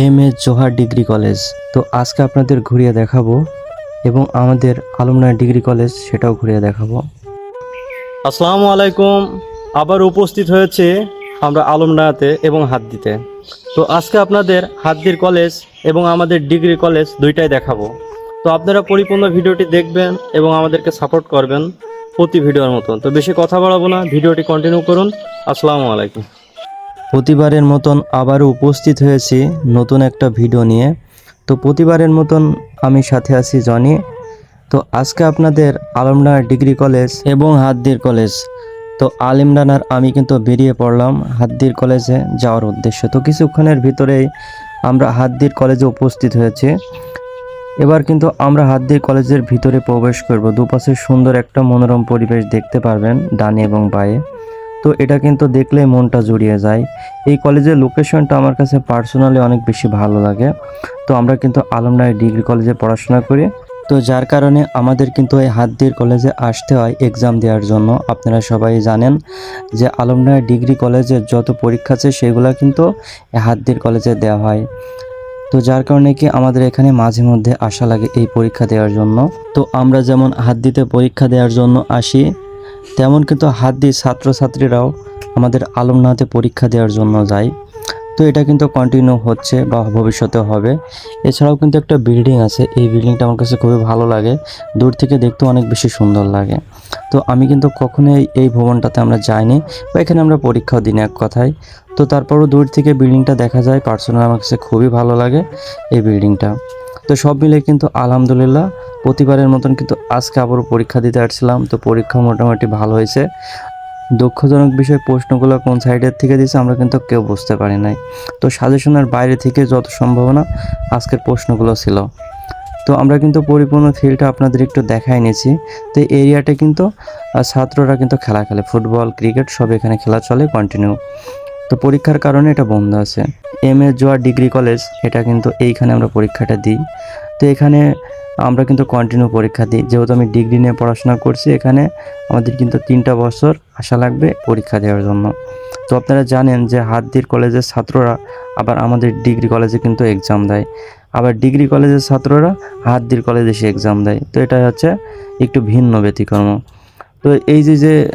M A Johar degree college. তো আজকে আপনাদের ঘুরিয়ে দেখাবো এবং আমাদের আলমনায় ডিগ্রি কলেজ সেটাও ঘুরিয়ে দেখাবো। আসসালামু আলাইকুম। আবার উপস্থিত হয়েছে আমরা আলমডাতে এবং হাদ্দিতে। তো আজকে আপনাদের হাদ্দির কলেজ এবং আমাদের ডিগ্রি কলেজ দুইটাই দেখাবো। তো আপনারা পরিপূর্ণ ভিডিওটি দেখবেন এবং আমাদেরকে সাপোর্ট করবেন প্রতি ভিডিওর মতন। তো বেশি কথা বাড়াবো না, ভিডিওটি কন্টিনিউ করুন। আসসালামু আলাইকুম। প্রতিবারের মতন আবারও উপস্থিত হয়েছি নতুন একটা ভিডিও নিয়ে। তো প্রতিবারের মতন আমি সাথে আছি জনি। তো আজকে আপনাদের আলমডাঙ্গা ডিগ্রি কলেজ এবং হাদ্দির কলেজ। তো আলিমডানার আমি কিন্তু বেরিয়ে পড়লাম হাদ্দির কলেজে যাওয়ার উদ্দেশ্য। তো কিছুক্ষণের ভিতরেই আমরা হাদ্দির কলেজে উপস্থিত হয়েছি। এবার কিন্তু আমরা হাদ্দির কলেজের ভিতরে প্রবেশ করব। দুপাশে সুন্দর একটা মনোরম পরিবেশ দেখতে পারবেন ডানে এবং বায়ে। তো এটা কিন্তু দেখলেই মনটা জুড়িয়ে যায়। এই কলেজের লোকেশনটা আমার কাছে পার্সোনালি অনেক বেশি ভালো লাগে। তো আমরা কিন্তু আলমডাঙ্গা ডিগ্রি কলেজে পড়াশোনা করি। তো যার কারণে আমাদের কিন্তু এই হাতদির কলেজে আসতে হয় এক্সাম দেওয়ার জন্য। আপনারা সবাই জানেন যে আলমডাঙ্গা ডিগ্রি কলেজের যত পরীক্ষা আছে সেগুলো কিন্তু এই হাতদির কলেজে দেওয়া হয়। তো যার কারণে কি আমাদের এখানে মাঝে মধ্যে আসা লাগে এই পরীক্ষা দেওয়ার জন্য। তো আমরা যেমন হাত দিতে পরীক্ষা দেওয়ার জন্য আসি তেমন কিন্তু হাত দিয়ে ছাত্রছাত্রীরাও আমাদের আলমনাতে পরীক্ষা দেওয়ার জন্য যায়। তো এটা কিন্তু কন্টিনিউ হচ্ছে বা ভবিষ্যতে হবে। এছাড়াও কিন্তু একটা বিল্ডিং আছে। এই বিল্ডিংটা আমার কাছে খুবই ভালো লাগে। দূর থেকে দেখতে অনেক বেশি সুন্দর লাগে। তো আমি কিন্তু কখনোই এই ভবনটাতে আমরা যাইনি বা এখানে আমরা পরীক্ষাও দিই না এক কথায়। তো তারপরও দূর থেকে বিল্ডিংটা দেখা যায়। পার্সোনাল আমার কাছে খুবই ভালো লাগে এই বিল্ডিংটা তো সব মিলে কিন্তু আলহামদুলিল্লাহ প্রতিবারের মতন কিন্তু আজকে আবারও পরীক্ষা দিতে আসছিলাম, তো পরীক্ষা মোটামুটি ভালো হয়েছে। দুঃখজনক বিষয়, প্রশ্নগুলো কোন সাইডের থেকে দিয়েছে আমরা কিন্তু কেউ বুঝতে পারি নাই। তো সাজেশনের বাইরে থেকে যত সম্ভাবনা আজকের প্রশ্নগুলো ছিল। তো আমরা কিন্তু পরিপূর্ণ ফিল্ডটা আপনাদের একটু দেখাই নিয়েছি। তো এরিয়াটা কিন্তু ছাত্ররা কিন্তু খেলা খেলে। ফুটবল, ক্রিকেট সব এখানে খেলা চলে কন্টিনিউ তো পরীক্ষার কারণে এটা বন্ধ আছে। এম এ জোয়ার ডিগ্রি কলেজ এটা কিন্তু এইখানে আমরা পরীক্ষাটা দিই। তো এখানে আমরা কিন্তু কন্টিনিউ পরীক্ষা দিই। যেহেতু আমি ডিগ্রি নিয়ে পড়াশোনা করছি, এখানে আমাদের কিন্তু তিনটা বছর আশা লাগবে পরীক্ষা দেওয়ার জন্য। তো আপনারা জানেন যে হাতদির কলেজের ছাত্ররা আবার আমাদের ডিগ্রি কলেজে কিন্তু এক্সাম দেয়। আবার ডিগ্রি কলেজের ছাত্ররা হাতদির কলেজে এসে এক্সাম দেয়। তো এটা হচ্ছে একটু ভিন্ন ব্যতিক্রম। তো এই যে যে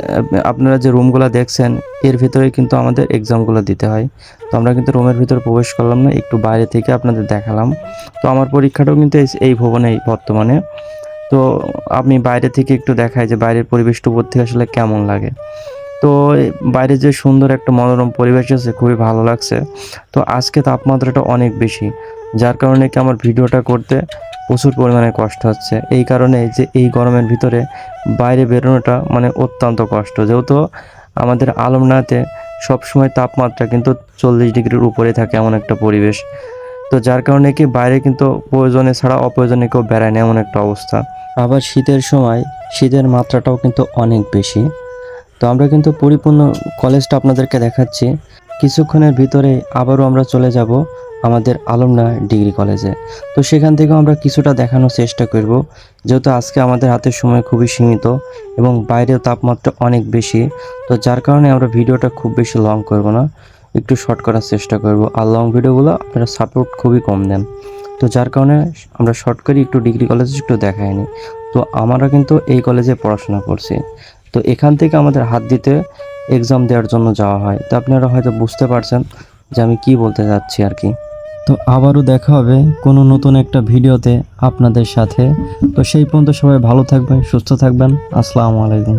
আপনারা যে রুমগুলো দেখছেন, এর ভিতরে কিন্তু আমাদের এক্সামগুলো দিতে হয়। তো আমরা কিন্তু রুমের ভিতরে প্রবেশ করলাম না, একটু বাইরে থেকে আপনাদের দেখালাম। তো আমার পরীক্ষাটাও কিন্তু এই- ভবনেই বর্তমানে। তো আমি বাইরে থেকে একটু দেখাই যে বাইরের পরিবেশটা উপর থেকে আসলে কেমন লাগে। তো বাইরে যে সুন্দর একটা মনোরম পরিবেশ আছে, খুবই ভালো লাগছে। তো আজকে তাপমাত্রাটা অনেক বেশি, যার কারণে কি আমার ভিডিওটা করতে প্রচুর পরিমাণে কষ্ট হচ্ছে। এই কারণে যে এই গরমের ভিতরে বাইরে বেরোনোটা মানে অত্যন্ত কষ্ট। যেহেতু আমাদের আলমনাতে সবসময় তাপমাত্রা কিন্তু চল্লিশ ডিগ্রির উপরে থাকে এমন একটা পরিবেশ। তো যার কারণে কি বাইরে কিন্তু প্রয়োজনে ছাড়া অপ্রয়োজনে কেউ বেড়ায় না এমন একটা অবস্থা। আবার শীতের সময় শীতের মাত্রাটাও কিন্তু অনেক বেশি। তো আমরা কিন্তু পরিপূর্ণ কলেজটা আপনাদেরকে দেখাচ্ছি। কিছুক্ষণের ভিতরে আবারও আমরা চলে যাব আমাদের আলমনা ডিগ্রি কলেজে তো সেখান থেকেও আমরা কিছুটা দেখানোর চেষ্টা করব, যেহেতু আজকে আমাদের হাতের সময় খুবই সীমিত এবং বাইরেও তাপমাত্রা অনেক বেশি, তো যার কারণে আমরা ভিডিওটা খুব বেশি লং করব না, একটু শর্ট করার চেষ্টা করব। আর লং ভিডিওগুলো আপনারা সাপোর্ট খুবই কম দেন। তো যার কারণে আমরা শর্ট করি একটু ডিগ্রি কলেজে একটু দেখাইনি তো আমরা কিন্তু এই কলেজে পড়াশোনা করছি। তো এখান থেকে আমাদের হাত দিতে এক্সাম দেওয়ার জন্য যাওয়া হয়। তো আপনারা হয়তো বুঝতে পারছেন যে আমি কি বলতে চাচ্ছি আর কি। তো আবারও দেখা হবে কোনো নতুন একটা ভিডিওতে আপনাদের সাথে। তো সেই পর্যন্ত সবাই ভালো থাকবেন, সুস্থ থাকবেন। আসসালামু আলাইকুম।